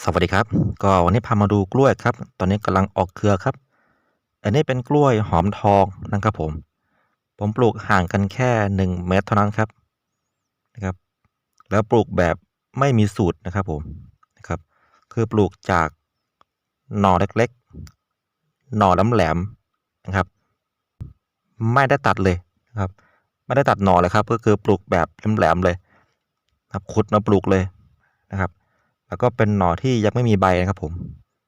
สวัสดีครับ ก็วันนี้พามาดูกล้วยครับ ตอนนี้กำลังออกเครือครับ อันนี้เป็นกล้วยหอมทองนะครับผม ผมปลูกห่างกันแค่หนึ่งเมตรเท่านั้นครับนะครับ แล้วปลูกแบบไม่มีสูตรนะครับผมนะครับ คือปลูกจากหน่อเล็กๆ หน่อลแหลมๆนะครับ ไม่ได้ตัดเลยนะครับ ไม่ได้ตัดหน่อเลยครับ ก็คือปลูกแบบแหลมๆเลยนะครับขุดมาปลูกเลยนะครับ แล้วก็เป็นหน่อที่ยังไม่มีใบนะครับผม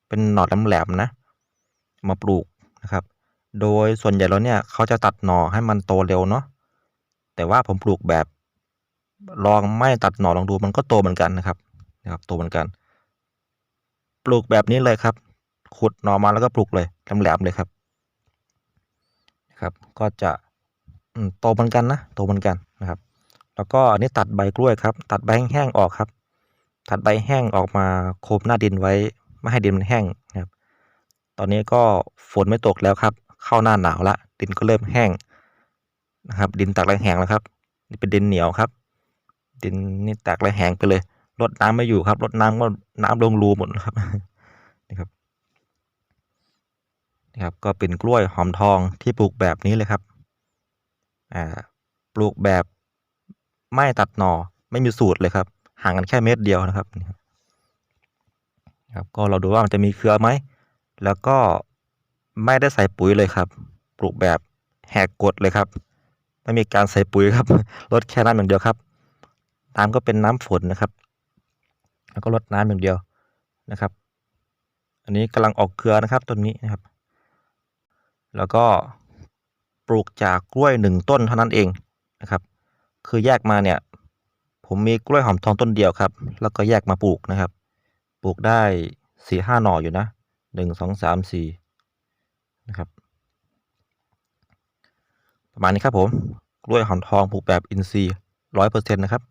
เป็นหน่อแหลมๆนะ มาปลูกนะครับ โดยส่วนใหญ่แล้วเนี่ยเขาจะตัดหน่อให้มันโตเร็วเนาะ แต่ว่าผมปลูกแบบลองไม่ตัดหน่อลองดูมันก็โตเหมือนกันนะครับ นะครับโตเหมือนกัน ปลูกแบบนี้เลยครับ ขุดหน่อมาแล้วก็ปลูกเลยแหลมๆเลยครับ นะครับ ก็จะโตเหมือนกันนะ โตเหมือนกันนะครับ แล้วก็อันนี้ตัดใบกล้วยครับ ตัดใบแห้งๆออกครับ ตัดใบแห้งออกมาโคมหน้าดินไว้ไม่ให้ดินมันแห้งนะครับ ตอนนี้ก็ฝนไม่ตกแล้วครับ เข้าหน้าหนาวละดินก็เริ่มแห้งนะครับ ดินตากแรงแห้งแล้วครับ นี่เป็นดินเหนียวครับ ดินนี่ตากแรงแห้งไปเลยรดน้ำไม่อยู่ครับรดน้ำก็น้ำลงรูหมดครับนี่ครับนี่ครับก็เป็นกล้วยหอมทองที่ปลูกแบบนี้เลยครับอ่าปลูกแบบไม่ตัดหน่อไม่มีสูตรเลยครับ ห่างกันแค่เมตรเดียวนะครับนี่ครับครับ ก็เราดูว่ามันจะมีเครือไหม แล้วก็ไม่ได้ใส่ปุ๋ยเลยครับ ปลูกแบบแหกกฎเลยครับ ไม่มีการใส่ปุ๋ยครับ ลดแค่น้ำอย่างเดียวครับน้ำก็เป็นน้ำฝนนะครับ แล้วก็ลดน้ำอย่างเดียวนะครับ อันนี้กำลังออกเครือนะครับต้นนี้นะครับ แล้วก็ปลูกจากกล้วยหนึ่งต้นเท่านั้นเองนะครับ คือแยกมาเนี่ย ผมมีกล้วยหอมทองต้นเดียวครับ แล้วก็แยกมาปลูกนะครับ ปลูกได้สี่ห้าหน่ออยู่นะหนึ่งสองสามสี่นะครับ ประมาณนี้ครับผม กล้วยหอมทองปลูกแบบอินทรีย์ร้อยเปอร์เซ็นต์นะครับ